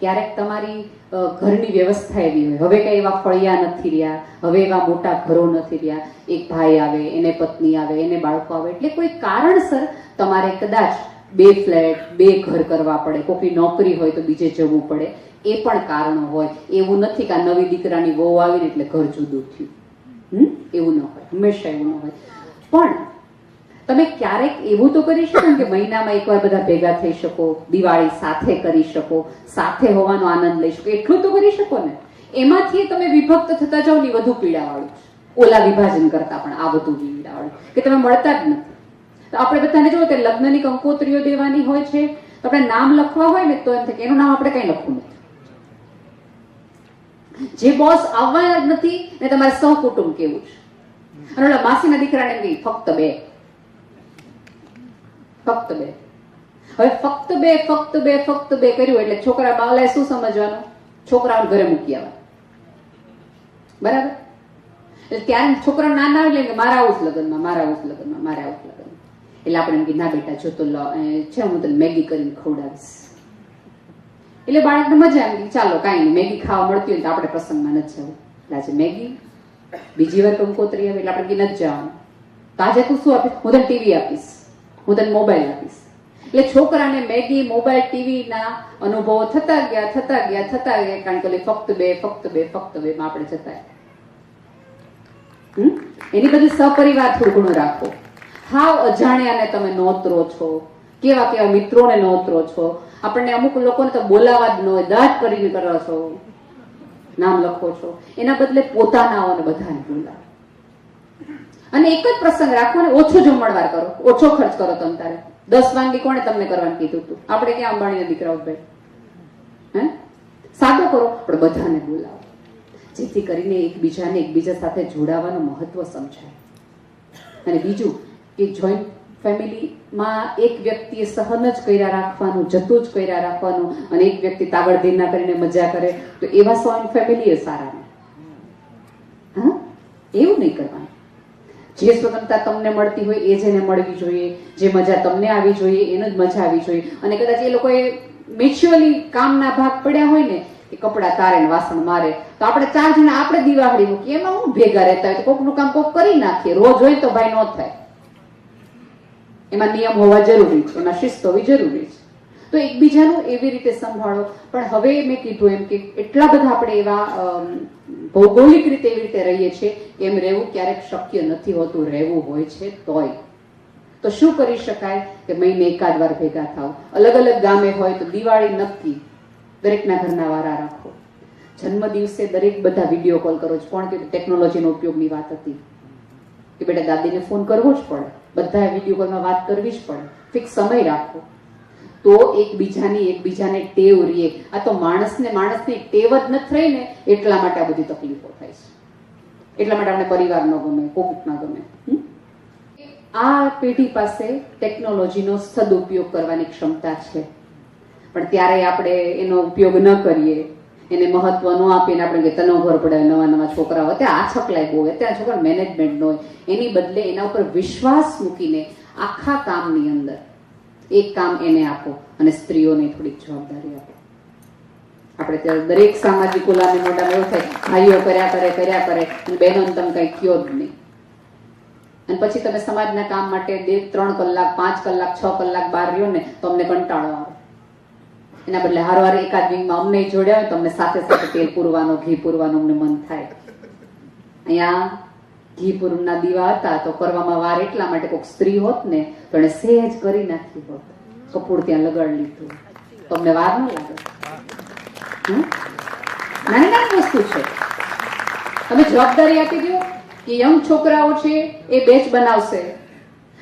ક્યારેક તમારી ઘરની વ્યવસ્થા એવી હોય. હવે કઈ એવા ફળિયા નથી રહ્યા, હવે એવા મોટા ઘરો નથી રહ્યા. એક ભાઈ આવે, એને પત્ની આવે, એને બાળકો આવે. એટલે કોઈ કારણસર તમારે કદાચ બે ફ્લેટ, બે ઘર કરવા પડે. કોઈની નોકરી હોય તો બીજે જવું પડે. એ પણ કારણો હોય. એવું નથી કે આ નવી દીકરાની વહુ આવીને એટલે ઘર જુદું થયું. હમ? એવું ન હોય. હંમેશા એવું ન હોય. પણ તમે ક્યારેક એવું તો કરી શકો કે મહિનામાં એકવાર બધા ભેગા થઈ શકો, દિવાળી સાથે કરી શકો, સાથે હોવાનો આનંદ લઈ શકો, એટલું તો કરી શકો ને. એમાંથી તમે વિભક્ત થતા જાઓ ને વધુ પીડાવાળું ઓલા વિભાજન કરતા પણ આ બધું પીડાવાળું કે તમે મળતા જ નથી. તો આપણે બધાને જો કે લગ્નની કંકોત્રીઓ દેવાની હોય છે. તો આપણે નામ લખવા હોય ને તો એમ થાય કે એનું નામ આપણે કઈ લખવું નથી. જે બોસ આવવાના જ નથી ને તમારે સહકુટુંબ કેવું છે? અને માસીના દીકરાને ફક્ત બે. ફક્ત બે. હવે ફક્ત બે ફક્ત બે ફક્ત બે કર્યું એટલે છોકરા બાવલાએ શું સમજવાનું? છોકરાઓને ઘરે મૂકી આવવા બરાબર? એટલે ત્યારે છોકરા નાના એટલે કે મારા આવું જ લગ્નમાં, મારા આવું લગ્નમાં, મારા આવું જ એટલે આપણે એમ કે ના બેટા, જો તો છે, હું તને મેગી કરીને ખવડાવીશ. એટલે બાળકને મજા આવી ચાલો કાંઈ નહીં, મેગી ખાવા મળતી હોય તો આપણે પ્રસંગમાં નથી જવું. એટલે આજે મેગી, બીજી વાર કંકોત્રી આવે એટલે આપણે કે નથી જવાનું. તો આજે તું શું આપીશ? હું તને ટીવી આપીશ. હું તને મોબાઈલ આપીશ. એટલે છોકરાને મેગી મોબાઈલ ટીવીના અનુભવો થતા ગયા થતા ગયા થતા ગયા, કારણ કે ફક્ત બે ફક્ત બે ફક્ત બે માં આપણે જતા? એની બધી સપરિવાર થોડું ઘણું રાખો. હાવ અજાણ્યાને તમે નોતરો છો. કેવા કેવા મિત્રોને નોતરો છો. આપણને અમુક લોકોને તો બોલાવા જ ન હોય દાટ કરીને કરો છો. નામ લખો છો. એના બદલે પોતાનાઓને બધાને બોલાવો. અને એક જ પ્રસંગ રાખો અને ઓછો જમણવાર કરો, ઓછો ખર્ચ કરો તમે તારે. દસ વાનગી કોણે તમને કરવાનું કીધું હતું? આપણે ક્યાં અંબાણીના દીકરાઓ ભાઈ હે? સાદો કરો, પણ બધાને બોલાવો. જેથી કરીને એકબીજાને એકબીજા સાથે જોડાવાનું મહત્વ સમજાય. અને બીજું કે જોઈન્ટ ફેમિલીમાં એક વ્યક્તિએ સહન જ કર્યા રાખવાનું, જતું જ કર્યા રાખવાનું, અને એક વ્યક્તિ તાબડધીર ના કરીને મજા કરે, તો એવા જોઈન્ટ ફેમિલી એ સારા હા? એવું નહીં કરવાનું. જે સ્વતંત્રતા તમને મળતી હોય એ જેને મળવી જોઈએ. જે મજા તમને આવી જોઈએ એને જ મજા આવી જોઈએ. અને કદાચ એ લોકોએ મેચ્યુઅલી કામના ભાગ પડ્યા હોય ને કે કપડા તારે વાસણ મારે. તો આપણે ચાર જણા આપણે દિવાળી મૂકીએ, એમાં હું ભેગા રહેતા હોય કોકનું કામ કોક કરી નાખીએ. રોજ હોય તો ભાઈ ન થાય. એમાં નિયમ હોવા જરૂરી છે, એમાં શિસ્ત હોવી જરૂરી છે. તો એકબીજાનું એવી રીતે સંભાળો. પણ હવે મેં કીધું એમ કે એટલા બધા આપણે એવા ભૌગોલિક રીતે એવી રીતે રહીએ છીએ, એમ રહેવું ક્યારેક શક્ય નથી હોતું, રહેવું હોય છે તોય. તો શું કરી શકાય કે મહિને એકાદ વાર ભેગા થાવ અલગ અલગ ગામે હોય તો દિવાળી નક્કી. દરેકના ઘરના વારા રાખો. જન્મ દિવસે દરેક બધા વીડિયો કોલ કરો છો. કોણ કે ટેકનોલોજીનો ઉપયોગની વાત હતી? કે બેટા દાદીને ફોન કરવો જ પડે. બધા વીડિયો કોલમાં વાત કરવી જ પડે. ફિક્સ સમય રાખો. તો એકબીજાની એકબીજાને ટેવ રીએ આ તો માણસને માણસની ટેવ જ નથી રહી ને, એટલા માટે આ બધી તકલીફો થાય છે. એટલા માટે આપણે પરિવાર ન ગમે કોક ન ગમે? આ પેઢી પાસે ટેકનોલોજીનો સદુપયોગ કરવાની ક્ષમતા છે. પણ ત્યારે આપણે એનો ઉપયોગ ન કરીએ. એને મહત્વ ન આપીને આપણે કે તનો ઘર પડે, નવા નવા છોકરાઓ ત્યાં આ છકલાય બહુ હોય, ત્યાં છોકરા મેનેજમેન્ટ હોય. એની બદલે એના ઉપર વિશ્વાસ મૂકીને આખા કામની અંદર એક કામ એને આપો અને સ્ત્રીઓને થોડીક જવાબદારી આપો. આપણે ત્યારે દરેક સામાજિક ગુલામી મોટા એવું થાય, ભાઈઓ કર્યા કરે કર્યા કરે, અને બહેનોને તમે કઈ કયો જ નહીં. અને પછી તમે સમાજના કામ માટે બે, ત્રણ કલાક, પાંચ કલાક, છ કલાક બહાર રહ્યો ને, તો અમને કંટાળો આવે. એના બદલે હારવાર એકાદ વિંગમાં અમને જોડ્યા હોય, તો અમને સાથે સાથે તેલ પૂરવાનો, ઘી પૂરવાનું, અમને મન થાય. અહીંયા ઘી પૂરના દીવા હતા, તો કરવામાં વાર એટલા માટે કોઈક સ્ત્રી હોત ને, તો એને સહેજ કરી નાખી હોત. કપૂર ત્યાં લગાડી લીધું. તમને વાર ન લાગે? નાની નાની વસ્તુ છે. તમે જવાબદારી આપી દો કે યંગ છોકરાઓ છે એ બેચ બનાવશે.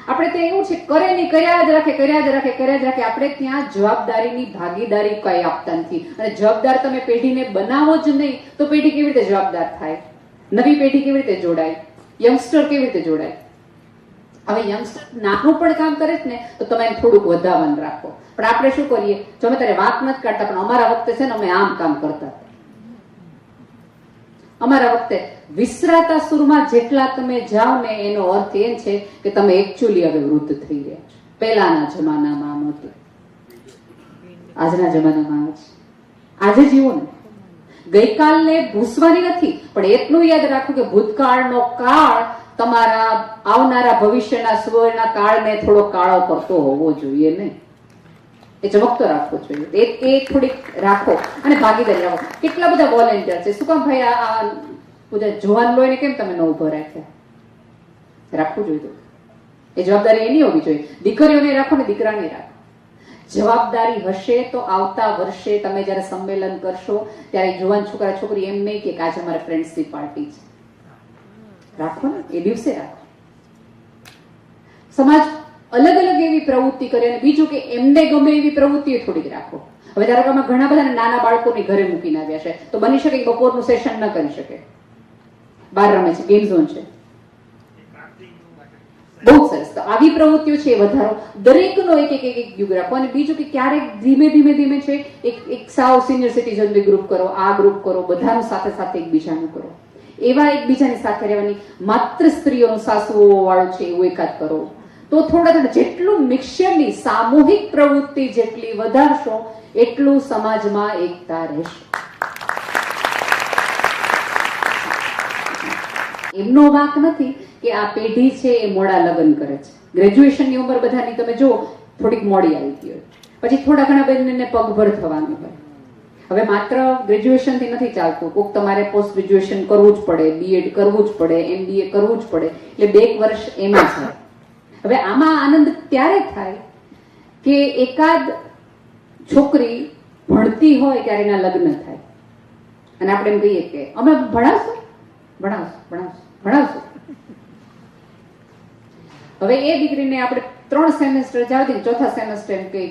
આપણે ત્યાં એવું છે, કરે નહીં, કર્યા જ રાખે, કર્યા જ રાખે, કર્યા જ રાખે. આપણે ત્યાં જવાબદારીની ભાગીદારી કઈ આપતા નથી. અને જવાબદાર તમે પેઢીને બનાવો જ નહીં, તો પેઢી કેવી રીતે જવાબદાર થાય? નવી પેઢી કેવી રીતે જોડાય? યંગસ્ટર કેવી રીતે જોડાય? હવે યંગસ્ટર નાનું પણ કામ કરે છે ને, તો તમે એને થોડુંક વધાવન રાખો. પણ આપણે શું કરીએ? જો અમે તારે વાત નથી કાઢતા, પણ અમારા વખતે છે ને અમે આમ કામ કરતા અમારા વખતે વિસરાતા સુરમાં જેટલા તમે જાઓ ને, એનો અર્થ એ છે કે તમે એકચ્યુઅલી હવે વૃદ્ધ થઈ ગયા છો. પહેલાના જમાનામાં આમ હતું. આજના જમાનામાં છે આજે જીવો ને. ગઈકાલને ભૂસવાની નથી, પણ એટલું યાદ રાખો કે ભૂતકાળનો કાળ તમારા આવનારા ભવિષ્યના સુવર્ણ કાળને થોડો કાળો કરતો હોવો જોઈએ નહીં એ ચમકતો રાખવો જોઈએ. એ થોડીક રાખો. અને ભાગીદારી રાખો. કેટલા બધા વોલેન્ટિયર છે? શું કામ ભાઈ આ બધા જવાન લોહીને કેમ તમે ન ઊભો રાખ્યા? રાખવું જોઈએ એ જવાબદારી એની હોવી જોઈએ. દીકરીઓને રાખો ને દીકરાને રાખો. જવાબદારી હશે તો આવતા વર્ષે તમે જ્યારે સંમેલન કરશો, ત્યારે જુવાન છોકરા, છોકરી એમ નહીં કે આજે અમારે ફ્રેન્ડ્સની પાર્ટી છે. રાખો ને, એ દિવસે રાખો. સમાજ અલગ અલગ એવી પ્રવૃત્તિ કરે અને બીજું કે એમને ગમે એવી પ્રવૃત્તિઓ થોડીક રાખો. હવે ધારો કે આમાં ઘણા બધા નાના બાળકોની ઘરે મૂકીને આવ્યા છે, તો બની શકે બપોરનું સેશન ન કરી શકે. બહાર રમે છે ગેમ ઝોન છે. બહુ સરસ તો આવી પ્રવૃત્તિઓ છે વધારો. દરેકનો એક એક એક યુગ રાખો. અને બીજું કે ક્યારેક ધીમે ધીમે ધીમે છે, એક એક સાવ સિનિયર સિટીઝન ગ્રુપ કરો, આ ગ્રુપ કરો, બધાનું સાથે સાથે એકબીજાનું કરો. એવા એકબીજાની સાથે રહેવાની માત્ર સ્ત્રીઓનું સાસુઓ વાળું છે એવું એકાદ કરો. તો થોડા થોડા જેટલું મિક્સરની સામૂહિક પ્રવૃત્તિ જેટલી વધારશો, એટલું સમાજમાં એકતા રહેશે. એમનો વાંક નથી. કે આ પેઢી છે એ મોડા લગ્ન કરે છે. ગ્રેજ્યુએશનની ઉંમર બધાની તમે જો થોડીક મોડી આવી હોય. પછી થોડા ઘણા બંનેને પગભર થવાનું હોય. હવે માત્ર ગ્રેજ્યુએશનથી નથી ચાલતું. કોક તમારે પોસ્ટ ગ્રેજ્યુએશન કરવું જ પડે બીએડ કરવું જ પડે એમબીએ કરવું જ પડે. એટલે બે વર્ષ એમાં જાય હવે આમાં આનંદ ત્યારે થાય કે એકાદ છોકરી ભણતી હોય ત્યારે એના લગ્ન થાય. અને આપણે એમ કહીએ કે અમે ભણાવશું? ભણાવશું ભણાવશું ભણાવશું. હવે એ દીકરીને આપણે ત્રણ સેમેસ્ટર જવા ચોથા સેમેસ્ટર એમ કે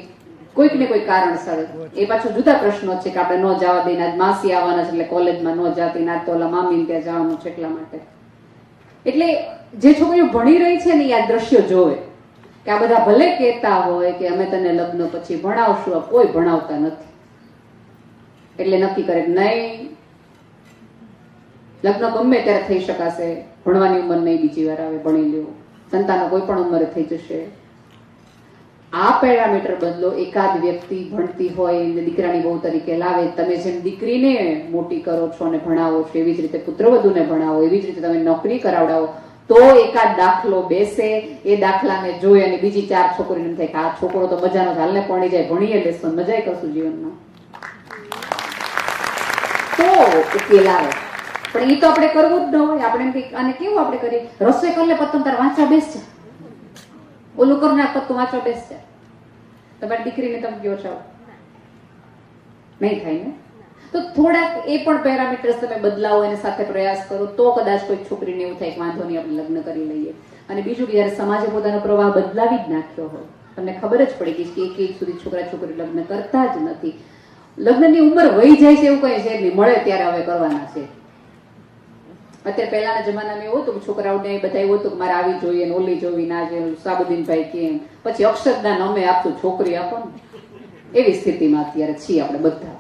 કોઈક ને કોઈ કારણસર. એ પાછો જુદા પ્રશ્નો છે કે આપણે ન જવા દઈને માસી આવવાના છે એટલે કોલેજમાં ન જાતી, ના તો ઓલા મામી ત્યાં જવાનું છે એટલા માટે. એટલે જે છોકરીઓ ભણી રહી છે ને એ આ દ્રશ્યો જોવે. કે આ બધા ભલે કહેતા હોય કે અમે તને લગ્ન પછી ભણાવશું કોઈ ભણાવતા નથી. એટલે નક્કી કરે નહીં, લગ્ન ગમે ત્યારે થઈ શકાશે, ભણવાની ઉંમર નહીં બીજી વાર આવે, ભણી લ્યો. સંતાનો કોઈ પણ ઉંમરે થઈ જશે. આ પેરામીટર બદલો એકાદ વ્યક્તિ ભણતી હોય ને દીકરાની બહુ તરીકે લાવે, તમે જેમ દીકરીને મોટી કરો છો અને ભણાવો છો, એવી જ રીતે પુત્રવધુને ભણાવો, એવી જ રીતે તમે નોકરી કરાવડાવો, તો એકાદ દાખલો બેસે, એ દાખલાને જોઈ અને બીજી ચાર છોકરીને થાય કે આ છોકરો તો મજાનો હાલને પડી જાય, ભણીએ લેશો મજાય કરશું જીવનમાં. તો ઉકેલ પણ એ તો આપણે કરવું જ ન હોય. આપણે અને કેવું આપણે કરીએ? રસોઈ કરી લે પત્તું વાંચવા બેસ છે ઓલું કર નાખ પત્તું વાંચવા બેસ છે તમારી દીકરીને તમે કયો છો. નહીં થાય ને? તો થોડાક એ પણ પેરામીટર્સ તમે બદલાવો, એને સાથે પ્રયાસ કરો. તો કદાચ કોઈ છોકરીને એવું થાય કે વાંધો નહીં, આપણે લગ્ન કરી લઈએ. અને બીજું કે જ્યારે સમાજે પોતાનો પ્રવાહ બદલાવી જ નાખ્યો હોય, તમને ખબર જ પડી ગઈ કે એક એક સુધી છોકરા છોકરી લગ્ન કરતા જ નથી. લગ્નની ઉંમર વહી જાય છે એવું કઈ છે મળે ત્યારે હવે કરવાના છે. અત્યારે પહેલાના જમાનામાં એવું હતું કે છોકરાઓને બધા એવું હતું કે મારે આવી જોઈએ ને ઓલી જોવી ના જોઈએ સાબુદ્દીનભાઈ કે પછી અક્ષરદાન અમે આપતું છોકરી આપો ને. એવી સ્થિતિમાં અત્યારે છીએ આપણે બધા.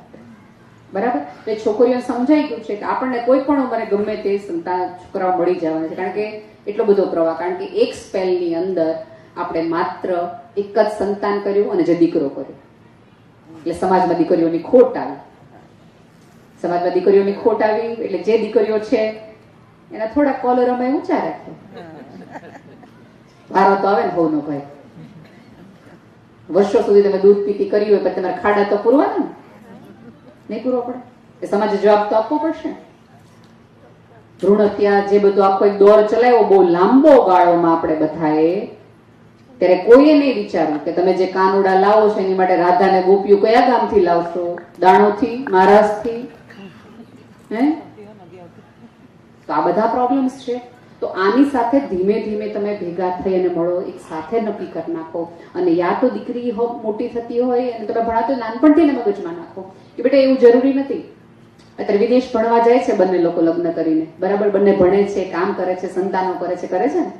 બરાબર? એટલે છોકરીઓને સમજાઈ ગયું છે કે આપણને કોઈ પણ ઉંમરે ગમે તે સંતાન છોકરાઓ મળી જવાના છે. કારણ કે એટલો બધો પ્રવાહ, કારણ કે એક સ્પેલની અંદર આપણે માત્ર એક જ સંતાન કર્યું અને જે દીકરો કર્યો. એટલે સમાજમાં દીકરીઓની ખોટ આવી. સમાજમાં દીકરીઓની ખોટ આવી, એટલે જે દીકરીઓ છે એના થોડા કોલર અમે ઊંચા રાખ્યા. વારો તો આવે ને બહુ નો ભાઈ. વર્ષો સુધી તમે દૂધ પીતી કરી હોય, પણ તમારે ખાડા તો પૂરવાના ને? નહીં પૂરવો પડે? એ સમાજે જવાબ તો આપવો પડશે. ભ્રૂણ હત્યા જે બધો આખો એક દોર ચલાવ્યો, બહુ લાંબો ગાળોમાં આપણે બધાએ ત્યારે કોઈએ નહીં વિચાર્યું કે તમે જે કાનુડા લાવો છો, એની માટે રાધાને ગોપિયું કયા ગામથી લાવશો? દાણોથી મહારાષ્ટ્રથી હે? તો આ બધા પ્રોબ્લેમ્સ છે. તો આની સાથે ધીમે ધીમે તમે ભેગા થઈ અને મળો, એક સાથે નક્કી કરી નાખો. અને યા તો દીકરી હો, મોટી થતી હોય અને તમે ભણાતો નાનપણથી મગજમાં નાખો કે બેટા એવું જરૂરી નથી. અત્યારે વિદેશ ભણવા જાય છે બંને લોકો લગ્ન કરીને. બરાબર? બંને ભણે છે, કામ કરે છે, સંતાનો કરે છે કરે છે ને?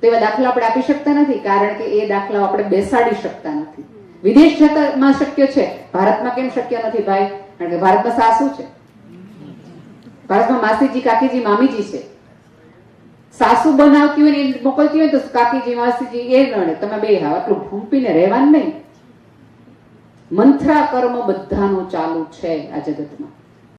તો એવા દાખલા આપણે આપી શકતા નથી, કારણ કે એ દાખલાઓ આપણે બેસાડી શકતા નથી. વિદેશ જતામાં શક્ય છે? ભારતમાં કેમ શક્ય નથી ભાઈ? કારણ કે ભારતમાં સાસુ છે. ભારતમાં માસીજી, કાકીજી, મામીજી છે. સાસુ બનાવતી હોય ને એ મોકલતી હોય તો કાકીજી, માસીજી એ ગણે તમે બે હા આટલું ભૂંપીને રહેવાનું નહીં. મંથરા કર્મ બધાનું ચાલુ છે આ જગતમાં.